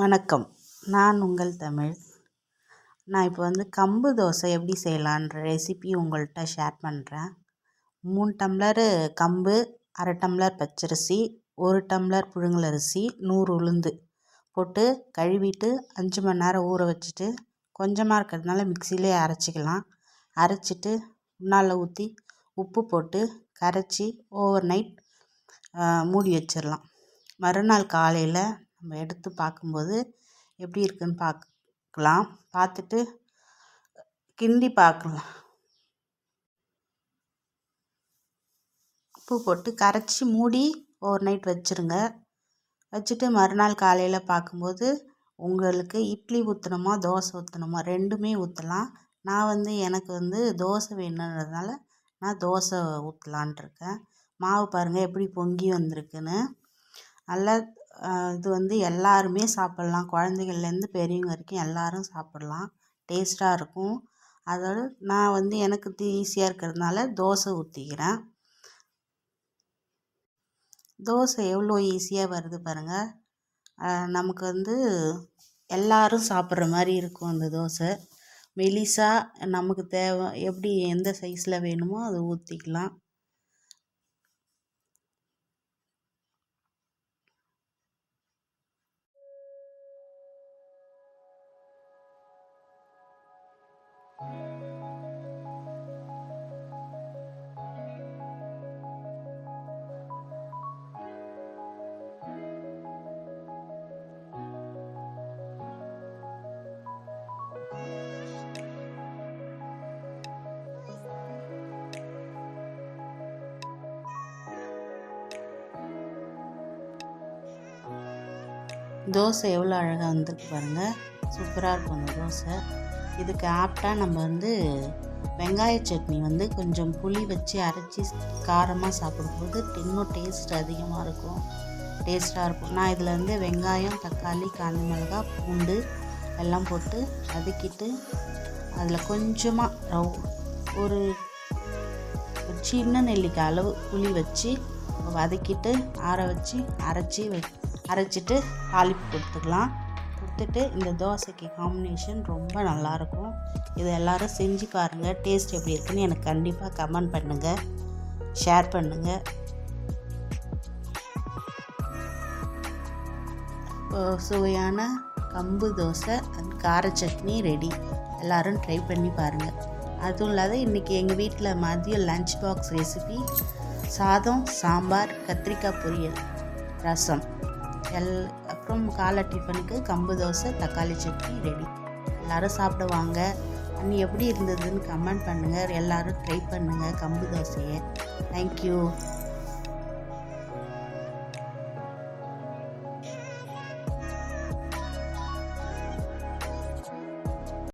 வணக்கம். நான் உங்கள் தமிழ். நான் இப்போ வந்து கம்பு தோசை எப்படி செய்யலான்ற ரெசிபி உங்கள்கிட்ட ஷேர் பண்ணுறேன் மூணு டம்ளரு கம்பு அரை டம்ளர் பச்சரிசி ஒரு டம்ளர் புழுங்கலரிசி நூறு உளுந்து போட்டு கழுவிட்டு அஞ்சு மணி நேரம் ஊற வச்சுட்டு கொஞ்சமாக இருக்கிறதுனால மிக்சிலே அரைச்சிக்கலாம். அரைச்சிட்டு உன்னால் ஊற்றி உப்பு போட்டு கரைச்சி ஓவர் நைட் மூடி வச்சிடலாம். மறுநாள் காலையில் நம்ம எடுத்து பார்க்கும்போது எப்படி இருக்குன்னு பார்க்கலாம். பார்த்துட்டு கிண்டி பார்க்கலாம். உப்பு போட்டு கரைச்சி மூடி ஓவர் நைட் வச்சுருங்க. வச்சுட்டு மறுநாள் காலையில் பார்க்கும்போது உங்களுக்கு இட்லி ஊற்றணுமா தோசை ஊற்றணுமா ரெண்டுமே ஊற்றலாம் நான் வந்து எனக்கு வந்து தோசை வேணுன்றதுனால நான் தோசை ஊற்றலான்ட்ருக்கேன் மாவு பாருங்கள் எப்படி பொங்கி வந்திருக்குன்னு. நல்லா இது வந்து எல்லாருமே சாப்பிட்லாம். குழந்தைகள்லேருந்து பெரியவங்க வரைக்கும் எல்லாரும் சாப்பிட்லாம். டேஸ்ட்டாக இருக்கும். அதோடு நான் வந்து எனக்கு ஈஸியாக இருக்கிறதுனால தோசை ஊற்றிக்கிறேன் தோசை எவ்வளோ ஈஸியாக வருது பாருங்கள் நமக்கு வந்து எல்லாரும் சாப்பிட்ற மாதிரி இருக்கும் அந்த தோசை. மெலிசாக நமக்கு தேவை எப்படி எந்த சைஸில் வேணுமோ அதை ஊற்றிக்கலாம் தோசை எவ்வளோ அழகாக வந்திருக்கு பாருங்கள் சூப்பராக இருக்கும் அந்த தோசை. இதுக்கு ஆப்டாக நம்ம வந்து வெங்காய சட்னி வந்து கொஞ்சம் புளி வச்சு அரைச்சி காரமாக சாப்பிடும்போது இன்னும் டேஸ்ட் அதிகமாக இருக்கும். டேஸ்ட்டாக இருக்கும். நான் இதில் வந்து வெங்காயம் தக்காளி காஞ்ச மிளகா பூண்டு எல்லாம் போட்டு வதக்கிட்டு அதில் கொஞ்சமாக ரவ் ஒரு சின்ன நெல்லிக்காய் அளவு புளி வச்சு வதக்கிட்டு ஆற வச்சு அரைச்சி வை அரைச்சிட்டு தாளிப்பு கொடுத்துக்கலாம். கொடுத்துட்டு இந்த தோசைக்கு காம்பினேஷன் ரொம்ப நல்லாயிருக்கும். இதை எல்லோரும் செஞ்சு பாருங்கள் டேஸ்ட் எப்படி இருக்குன்னு எனக்கு கண்டிப்பாக கமெண்ட் பண்ணுங்கள் ஷேர் பண்ணுங்கள் சுவையான கம்பு தோசை அண்ட் கார சட்னி ரெடி எல்லோரும் ட்ரை பண்ணி பாருங்கள் அதுவும் இல்லாத இன்றைக்கி எங்கள் வீட்டில் மதியம் லஞ்ச் பாக்ஸ் ரெசிபி சாதம் சாம்பார் கத்திரிக்காய் பொரியல் ரசம். எல் அப்புறம் காலை டிஃபனுக்கு கம்பு தோசை தக்காளி சட்னி ரெடி. எல்லோரும் சாப்பிடுவாங்க அண்ணி எப்படி இருந்ததுன்னு கமெண்ட் பண்ணுங்கள் எல்லோரும் ட்ரை பண்ணுங்கள் கம்பு தோசையை. தேங்க்யூ